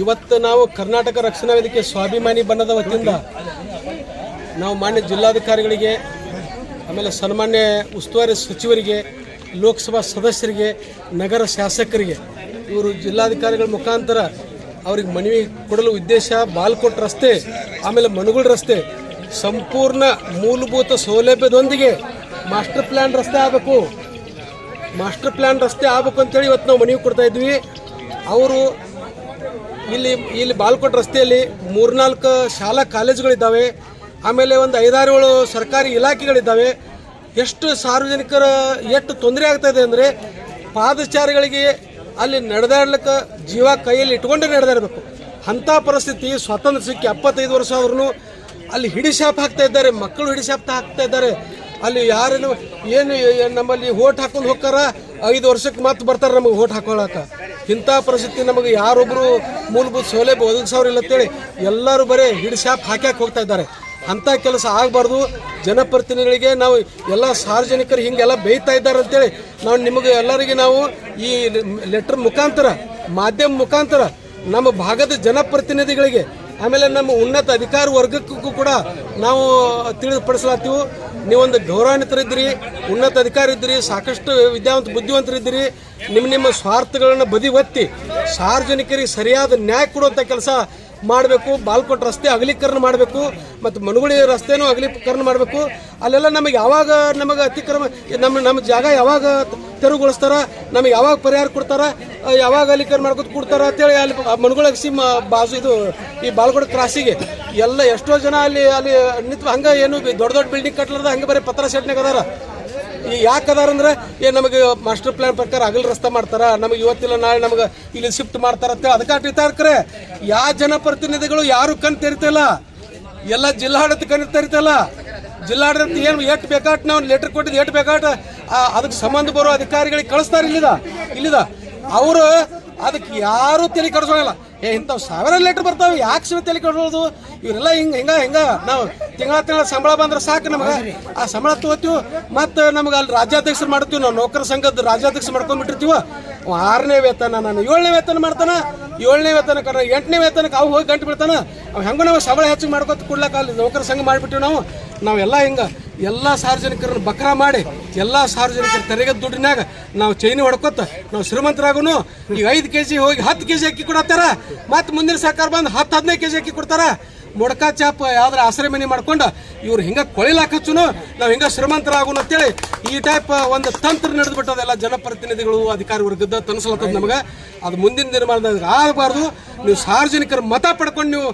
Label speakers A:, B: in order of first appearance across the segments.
A: ಇವತ್ತು ನಾವು ಕರ್ನಾಟಕ ರಕ್ಷಣಾ ವೇದಿಕೆ ಸ್ವಾಭಿಮಾನಿ ಬಣ್ಣದ ವತಿಯಿಂದ ನಾವು ಮಾನ್ಯ ಜಿಲ್ಲಾಧಿಕಾರಿಗಳಿಗೆ, ಆಮೇಲೆ ಸನ್ಮಾನ್ಯ ಉಸ್ತುವಾರಿ ಸಚಿವರಿಗೆ, ಲೋಕಸಭಾ ಸದಸ್ಯರಿಗೆ, ನಗರ ಶಾಸಕರಿಗೆ, ಇವರು ಜಿಲ್ಲಾಧಿಕಾರಿಗಳ ಮುಖಾಂತರ ಅವ್ರಿಗೆ ಮನವಿ ಕೊಡಲು ಉದ್ದೇಶ, ಬಾಲ್ಕೋಟ್ ರಸ್ತೆ, ಆಮೇಲೆ ಮನುಗಳ ರಸ್ತೆ, ಸಂಪೂರ್ಣ ಮೂಲಭೂತ ಸೌಲಭ್ಯದೊಂದಿಗೆ ಮಾಸ್ಟರ್ ಪ್ಲ್ಯಾನ್ ರಸ್ತೆ ಆಗಬೇಕು. ಮಾಸ್ಟರ್ ಪ್ಲ್ಯಾನ್ ರಸ್ತೆ ಆಗಬೇಕು ಅಂತೇಳಿ ಇವತ್ತು ನಾವು ಮನವಿ ಕೊಡ್ತಾ ಇದ್ವಿ. ಅವರು ಇಲ್ಲಿ ಇಲ್ಲಿ ಬಾಲ್ಕೋಟ್ ರಸ್ತೆಯಲ್ಲಿ ಮೂರ್ನಾಲ್ಕು ಶಾಲಾ ಕಾಲೇಜುಗಳಿದ್ದಾವೆ. ಆಮೇಲೆ ಒಂದು ಐದಾರು ಏಳು ಸರ್ಕಾರಿ ಇಲಾಖೆಗಳಿದ್ದಾವೆ. ಎಷ್ಟು ಸಾರ್ವಜನಿಕರ ಎಷ್ಟು ತೊಂದರೆ ಆಗ್ತಾ ಇದೆ ಅಂದರೆ ಪಾದಚಾರಿಗಳಿಗೆ ಅಲ್ಲಿ ನಡೆದಾಡ್ಲಿಕ್ಕೆ ಜೀವ ಕೈಯಲ್ಲಿ ಇಟ್ಕೊಂಡೇ ನಡೆದಾಡಬೇಕು. ಅಂಥ ಪರಿಸ್ಥಿತಿ ಸ್ವಾತಂತ್ರ್ಯ ಸಿಕ್ಕಿ ಎಪ್ಪತ್ತೈದು ವರ್ಷ ಆದ್ರೂ ಅಲ್ಲಿ ಹಿಡಿಶಾಪ್ ಹಾಕ್ತಾ ಇದ್ದಾರೆ, ಮಕ್ಕಳು ಹಿಡಿಶಾಪ್ ಹಾಕ್ತಾ ಇದ್ದಾರೆ. ಅಲ್ಲಿ ಯಾರೇನು ಏನು ನಮ್ಮಲ್ಲಿ ಓಟ್ ಹಾಕೊಂಡು ಹೋಗ್ತಾರ, ಐದು ವರ್ಷಕ್ಕೆ ಮತ್ತೆ ಬರ್ತಾರೆ ನಮಗೆ ಓಟ್ ಹಾಕೊಳಕ ಇಂಥ ಪರಿಸ್ಥಿತಿ ನಮಗೆ ಯಾರೊಬ್ಬರು ಮೂಲಭೂತ ಸೌಲಭ್ಯ ಒದಗಿಸೋರಿಲ್ಲ ಅಂತೇಳಿ ಎಲ್ಲರೂ ಬರೀ ಹಿಡಿಶಾಪ್ ಹಾಕ್ಯಾಕೆ ಹೋಗ್ತಾ ಇದ್ದಾರೆ. ಅಂಥ ಕೆಲಸ ಆಗಬಾರ್ದು. ಜನಪ್ರತಿನಿಧಿಗಳಿಗೆ ನಾವು ಎಲ್ಲ ಸಾರ್ವಜನಿಕರು ಹಿಂಗೆಲ್ಲ ಬೇಯ್ತಾ ಇದ್ದಾರೆ ಅಂತೇಳಿ ನಾವು ನಿಮಗೆ ಎಲ್ಲರಿಗೆ ನಾವು ಈ ಲೆಟ್ರ್ ಮುಖಾಂತರ, ಮಾಧ್ಯಮ ಮುಖಾಂತರ ನಮ್ಮ ಭಾಗದ ಜನಪ್ರತಿನಿಧಿಗಳಿಗೆ, ಆಮೇಲೆ ನಮ್ಮ ಉನ್ನತ ಅಧಿಕಾರ ವರ್ಗಕ್ಕೂ ಕೂಡ ನಾವು ತಿಳಿದುಪಡಿಸ್ಲಾತೀವಿ ನೀವೊಂದು ಗೌರವಾನ್ವಿತರಿದ್ದೀರಿ, ಉನ್ನತ ಅಧಿಕಾರಿ ಇದ್ದೀರಿ ಸಾಕಷ್ಟು ವಿದ್ಯಾವಂತ ಬುದ್ಧಿವಂತರಿದ್ದೀರಿ, ನಿಮ್ಮ ನಿಮ್ಮ ಸ್ವಾರ್ಥಗಳನ್ನು ಬದಿ ಒತ್ತಿ ಸಾರ್ವಜನಿಕರಿಗೆ ಸರಿಯಾದ ನ್ಯಾಯ ಕೊಡುವಂಥ ಕೆಲಸ ಮಾಡಬೇಕು, ಬಾಲ್ಕೋಟ್ ರಸ್ತೆ ಅಗಲೀಕರಣ ಮಾಡಬೇಕು, ಮತ್ತು ಮನುಗುಳಿ ರಸ್ತೆನೂ ಅಗಲೀಕರಣ ಮಾಡಬೇಕು. ಅಲ್ಲೆಲ್ಲ ನಮಗೆ ಯಾವಾಗ ನಮಗೆ ಅತಿಕ್ರಮ ನಮ್ಮ ನಮ್ಮ ಜಾಗ ಯಾವಾಗ ತೆರವುಗೊಳಿಸ್ತಾರ, ನಮಗೆ ಯಾವಾಗ ಪರಿಹಾರ ಕೊಡ್ತಾರ ಯಾವಾಗ ಅಗಲೀಕರಣ ಮಾಡ್ಕೊತ ಕೊಡ್ತಾರ ಅಂತೇಳಿ ಅಲ್ಲಿ ಮನುಗುಳ ಸಿಮ್ ಬಾಜು ಇದು ಈ ಬಾಲ್ಕೋಟ್ ಕ್ರಾಸಿಗೆ ಎಲ್ಲ ಎಷ್ಟೋ ಜನ ಅಲ್ಲಿ ಅಲ್ಲಿ ನಿಂತು ಹಂಗೆ ಏನು ದೊಡ್ಡ ದೊಡ್ಡ ಬಿಲ್ಡಿಂಗ್ ಕಟ್ಲಾರ್ದ ಹಂಗೆ ಬರೀ ಪತ್ರ ಸೆಟ್ನಾಗ ಅದಾರ. ಈ ಯಾಕೆ ಅದಾರ ಅಂದ್ರೆ ಏ, ನಮಗೆ ಮಾಸ್ಟರ್ ಪ್ಲಾನ್ ಪ್ರಕಾರ ಅಗಲ್ ರಸ್ತೆ ಮಾಡ್ತಾರೆ? ನಮಗೆ ಇವತ್ತಿಲ್ಲ, ನಾಳೆ ನಮಗೆ ಇಲ್ಲಿ ಶಿಫ್ಟ್ ಮಾಡ್ತಾರ ಅಂತೇಳಿ ಅದಕ್ಕೆ ಕರೆ ಯಾವ ಜನಪ್ರತಿನಿಧಿಗಳು ಯಾರು ಕಣ್ ತೆರಿತಿಲ್ಲ ಎಲ್ಲ ಜಿಲ್ಲಾಡಳಿತ ಕಣ್ ತೆರಿತಲ್ಲ ಜಿಲ್ಲಾಡಳಿತ ಏನು ಎಷ್ಟು ಬೇಕಾಟ್ ನಾವು ಲೆಟರ್ ಕೊಟ್ಟಿದ್ದು ಎಷ್ಟು ಬೇಕಾಟ್ ಅದಕ್ಕೆ ಸಂಬಂಧ ಬರೋ ಅಧಿಕಾರಿಗಳಿಗೆ ಕಳಿಸ್ತಾರೆ ಇಲ್ಲಿದ ಇಲ್ಲಿದ. ಅವರು ಅದಕ್ಕೆ ಯಾರು ತಲೆ ಕೆಡಿಸೋಲ್ಲ ಏ, ಇಂಥವು ಸಾವಿರ ಲೆಟ್ರ್ ಬರ್ತಾವೆ, ಯಾಕೆ ಸಿಮೆ ತಲೆ ಕೊಡೋದು ಇವರೆಲ್ಲ ಹಿಂಗೆ, ಹಿಂಗ ಹಿಂಗ. ನಾವು ತಿಂಗಳ ತಿಂಗಳ ಸಂಬಳ ಬಂದ್ರೆ ಸಾಕು ನಮಗೆ. ಆ ಸಂಬಳ ತಗೋತೀವಿ, ಮತ್ತು ನಮ್ಗೆ ಅಲ್ಲಿ ರಾಜ್ಯಾಧ್ಯಕ್ಷರು ಮಾಡ್ತೀವಿ, ನಾವು ನೌಕರ ಸಂಘದ ರಾಜ್ಯಾಧ್ಯಕ್ಷ ಮಾಡ್ಕೊಂಡ್ಬಿಟ್ಟಿರ್ತೀವ ಆರನೇ ವೇತನ, ನಾನು ಏಳನೇ ವೇತನ ಮಾಡ್ತಾನ. ಏಳನೇ ವೇತನ ಕರ ಎಂಟನೇ ವೇತನಕ್ಕೆ ಅವು ಹೋಗಿ ಗಂಟು ಬಿಡ್ತಾನ ಅವ್ ಹೆಂಗೂ ನಾವು ಸಂಬಳ ಹೆಚ್ಚಿಗೆ ಮಾಡ್ಕೊತ ಕೊಡ್ಲಕ್ಕ ಅಲ್ಲಿ ನೌಕರ ಸಂಘ ಮಾಡಿಬಿಟ್ಟಿವಿ ನಾವು. ನಾವೆಲ್ಲ ಹಿಂಗೆ ಎಲ್ಲ ಸಾರ್ವಜನಿಕರನ್ನು ಬಕ್ರ ಮಾಡಿ, ಎಲ್ಲ ಸಾರ್ವಜನಿಕರ ತೆರಿಗೆ ದುಡ್ಡಿನಾಗ ನಾವು ಚೈನಿ ಹೊಡ್ಕೊತ ನಾವು ಶ್ರೀಮಂತರಾಗೂ ಈಗ ಐದು ಕೆ ಜಿ ಹೋಗಿ ಹತ್ತು ಕೆ ಜಿ ಅಕ್ಕಿ ಕೊಡತ್ತಾರ. ಮತ್ತು ಮುಂದಿನ ಸರ್ಕಾರ ಬಂದು ಹತ್ತು ಹದಿನೈದು ಕೆ ಜಿ ಅಕ್ಕಿ ಕೊಡ್ತಾರ. ಮೊಡಕ ಚಾಪ ಯಾವ್ದಾರ ಆಶ್ರಯ ಮನೆ ಮಾಡ್ಕೊಂಡು ಇವ್ರು ಹಿಂಗೆ ಕೊಳಿಲಾಕ ಹಚ್ಚುನು. ನಾವು ಹಿಂಗೆ ಶ್ರೀಮಂತರಾಗೋಣ ಅಂತೇಳಿ ಈ ಟೈಪ್ ಒಂದು ತಂತ್ರ ನಡೆದು ಬಿಟ್ಟದೆಲ್ಲ ಜನಪ್ರತಿನಿಧಿಗಳು ಅಧಿಕಾರಿ ವರ್ಗದ ತನಿಸ್ಲತ್ತದ ನಮಗೆ. ಅದು ಮುಂದಿನ ದಿನಮಾನದಾಗ ಆಗಬಾರ್ದು. ನೀವು ಸಾರ್ವಜನಿಕರ ಮತ ಪಡ್ಕೊಂಡು ನೀವು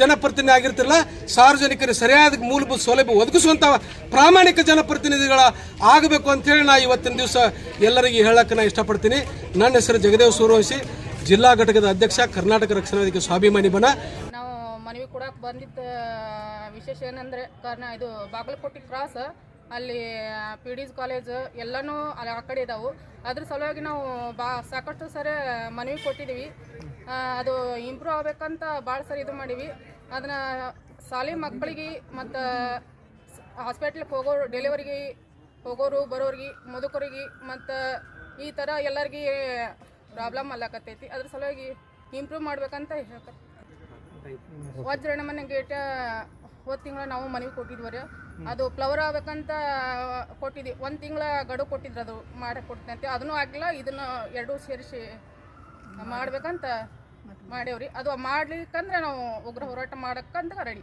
A: ಜನಪ್ರತಿನಿಧಿ ಆಗಿರ್ತಿಲ್ಲ ಸಾರ್ವಜನಿಕರಿಗೆ ಸರಿಯಾದ ಮೂಲಭೂತ ಸೌಲಭ್ಯ ಒದಗಿಸುವಂಥ ಪ್ರಾಮಾಣಿಕ ಜನಪ್ರತಿನಿಧಿಗಳ ಆಗಬೇಕು ಅಂತೇಳಿ ನಾ ಇವತ್ತಿನ ದಿವಸ ಎಲ್ಲರಿಗೆ ಹೇಳಕ್ಕೆ ನಾ ಇಷ್ಟಪಡ್ತೀನಿ. ನನ್ನ ಹೆಸರು ಜಗದೇವ್ ಸೂರ್ಯವಂಶಿ. ಜಿಲ್ಲಾ ಘಟಕದ ಅಧ್ಯಕ್ಷ, ಕರ್ನಾಟಕ ರಕ್ಷಣಾ ವೇದಿಕೆ ಸ್ವಾಭಿಮಾನಿ ಬನ.
B: ನಾವು ಮನವಿ ಕೊಡಕ್ಕೆ ಬಂದಿದ್ದ ವಿಶೇಷ ಏನಂದರೆ, ಕಾರಣ ಇದು ಬಾಗಲಕೋಟೆ ಕ್ರಾಸ್. ಅಲ್ಲಿ ಪಿ ಡಿಸ್ ಕಾಲೇಜ್ ಎಲ್ಲನೂ ಅಲ್ಲಿ ಆ ಕಡೆ ಇದಾವೆ. ಅದ್ರ ಸಲುವಾಗಿ ನಾವು ಬಾ ಸಾಕಷ್ಟು ಸರಿ ಮನವಿ ಕೊಟ್ಟಿದ್ದೀವಿ ಅದು ಇಂಪ್ರೂವ್ ಆಗ್ಬೇಕಂತ ಭಾಳ ಸರಿ ಇದು ಮಾಡೀವಿ. ಅದನ್ನ ಶಾಲೆ ಮಕ್ಕಳಿಗೆ ಮತ್ತು ಹಾಸ್ಪಿಟ್ಲಿಗೆ ಹೋಗೋರು ಡೆಲಿವರಿಗೆ ಹೋಗೋರು ಬರೋರಿಗೆ ಮುದುಕರಿಗೆ ಮತ್ತು ಈ ಥರ ಎಲ್ಲರಿಗೆ ಪ್ರಾಬ್ಲಮ್ ಅಲ್ಲಕತ್ತೈತಿ ಅದ್ರ ಸಲುವಾಗಿ ಇಂಪ್ರೂವ್ ಮಾಡ್ಬೇಕಂತ ಹೇಳ್ತಾರೆ ವಜ್ರಣ ಮನೆ ಗೇಟ ಹೋದ ತಿಂಗಳ ನಾವು ಮನವಿ ಕೊಟ್ಟಿದ್ವಿ ಅದು ಫ್ಲವರ್ ಆಗ್ಬೇಕಂತ ಕೊಟ್ಟಿದ್ವಿ. ಒಂದು ತಿಂಗಳ ಗಡು ಕೊಟ್ಟಿದ್ರು ಅದು ಮಾಡಿ ಕೊಡ್ತಂತೆ ಅದನ್ನೂ ಆಗಿಲ್ಲ ಇದನ್ನು ಎರಡೂ ಸೇರಿಸಿ ಮಾಡ್ಬೇಕಂತ ಮಾಡೇವ್ರಿ. ಅದು ಮಾಡ್ಲಿಕ್ಕಂದ್ರೆ ನಾವು ಉಗ್ರ ಹೋರಾಟ ಮಾಡಕ್ಕಂತ ರೆಡಿ